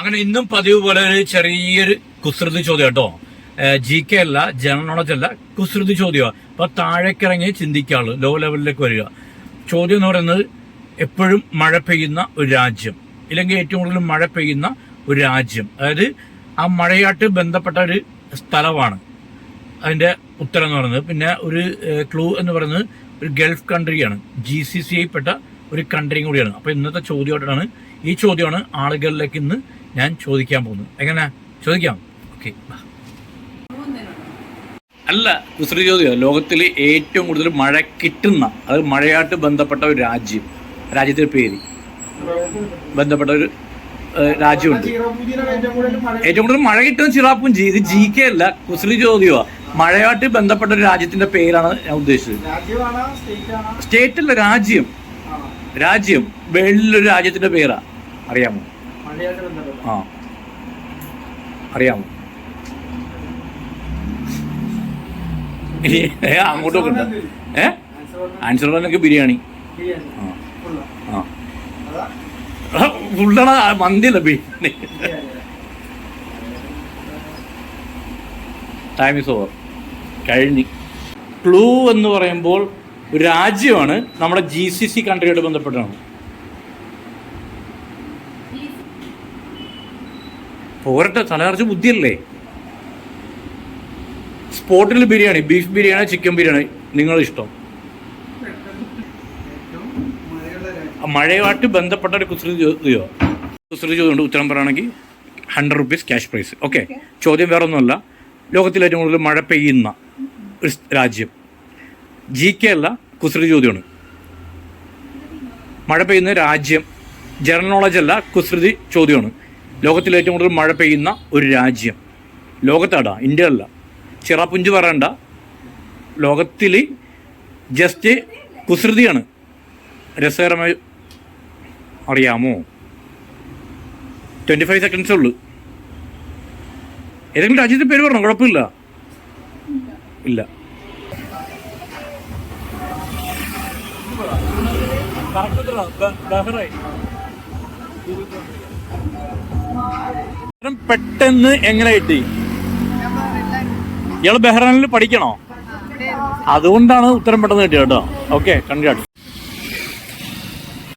അങ്ങനെ ഇന്നും പതിവ് പോലെ ഒരു ചെറിയൊരു കുസൃതി ചോദ്യം കേട്ടോ. ജി കെ അല്ല ജനറൽ നോളജ് അല്ല കുസൃതി ചോദ്യമാണ് അപ്പൊ താഴേക്കിറങ്ങി ചിന്തിക്കാളു ലോ ലെവലിലേക്ക് വരിക. ചോദ്യം എന്ന് പറയുന്നത് എപ്പോഴും മഴ പെയ്യുന്ന ഒരു രാജ്യം ഇല്ലെങ്കിൽ ഏറ്റവും കൂടുതൽ മഴ പെയ്യുന്ന ഒരു രാജ്യം. അതായത് ആ മഴയായിട്ട് ബന്ധപ്പെട്ട ഒരു സ്ഥലമാണ്. അതിന്റെ ഉത്തരം എന്ന് പറയുന്നത്. പിന്നെ ഒരു ക്ലൂ എന്ന് പറയുന്നത് ഒരു ഗൾഫ് കൺട്രിയാണ് ജി സി സി ഐ പെട്ട ഒരു കൺട്രിയും കൂടിയാണ്. അപ്പൊ ഇന്നത്തെ ചോദ്യമായിട്ടാണ് ഈ ചോദ്യമാണ് ആളുകളിലേക്ക് ഇന്ന് ഞാൻ ചോദിക്കാൻ പോകുന്നു. എങ്ങനെ? ചോദിക്കാം. ഓക്കെ അല്ല കുസൃതി ചോദ്യം. ലോകത്തിലെ ഏറ്റവും കൂടുതൽ മഴ കിട്ടുന്ന അത് മഴയായിട്ട് ബന്ധപ്പെട്ട ഒരു രാജ്യം. രാജ്യത്തിന്റെ പേര്. ബന്ധപ്പെട്ട ഒരു രാജ്യമുണ്ട്. ഏറ്റവും കൂടുതൽ മഴ കിട്ടുന്ന ചിറാപ്പുഞ്ചി ഇത് ജി കെ അല്ല കുസൃതി ചോദ്യമാ. മഴയായിട്ട് ബന്ധപ്പെട്ട ഒരു രാജ്യത്തിന്റെ പേരാണ് ഞാൻ ഉദ്ദേശിച്ചത്. രാജ്യമാണോ? സ്റ്റേറ്റ് അല്ല രാജ്യം രാജ്യം. വേൾഡിലൊരു രാജ്യത്തിന്റെ പേരാ. അറിയാമോ? ആ. അറിയാമോ? ഏ, അങ്ങോട്ടൊക്കെ ഉണ്ട് ഏ? ആൻസർ പറഞ്ഞൊക്കെ ബിരിയാണി. ആ. ആ. ഫുള്ളാണ് മന്തിയല്ല ബിരിയാണി. ടൈം ഇസ് ഓവർ കഴിഞ്ഞ്. ക്ലൂ എന്ന് പറയുമ്പോൾ രാജ്യമാണ് നമ്മുടെ ജി സി സി കൺട്രിയായിട്ട് ബന്ധപ്പെട്ടാണ് പോരട്ടെ തലകറച്ച് ബുദ്ധിയല്ലേ? സ്പോട്ടിൽ ബിരിയാണി ബീഫ് ബിരിയാണി ചിക്കൻ ബിരിയാണി ആ മഴയുമായിട്ട് ബന്ധപ്പെട്ട ഒരു കുസൃതി ചോദ്യമോ കുസൃതി ചോദ്യം ഉത്തരം പറയുകയാണെങ്കിൽ hundred rupees cash prize okay ചോദ്യം വേറെ ഒന്നുമല്ല ലോകത്തിലെ ഏറ്റവും കൂടുതൽ മഴ പെയ്യുന്ന ഒരു രാജ്യം. ജി കെ അല്ല കുസൃതി ചോദ്യമാണ്. മഴ പെയ്യുന്ന രാജ്യം. ജനറൽ നോളജ് അല്ല കുസൃതി ചോദ്യമാണ്. ലോകത്തിൽ ഏറ്റവും കൂടുതൽ മഴ പെയ്യുന്ന ഒരു രാജ്യം. ലോകത്താടാ ഇന്ത്യ അല്ല ചിറാപ്പുഞ്ച് പറയണ്ട. ലോകത്തിൽ ജസ്റ്റ് കുസൃതിയാണ്. രസകരമായി അറിയാമോ? ട്വന്റി ഫൈവ് സെക്കൻഡ്സേ ഉള്ളൂ. ഏതെങ്കിലും രാജ്യത്തെ പേര് പറഞ്ഞോ? കുഴപ്പമില്ല. ഇല്ല. ഉത്തരം പെട്ടെന്ന് എങ്ങനെ കിട്ടി? ഇയാൾ ബഹ്റാനിൽ പഠിക്കണോ? അതുകൊണ്ടാണ് ഉത്തരം പെട്ടെന്ന് കിട്ടിയത് കേട്ടോ. Okay congrat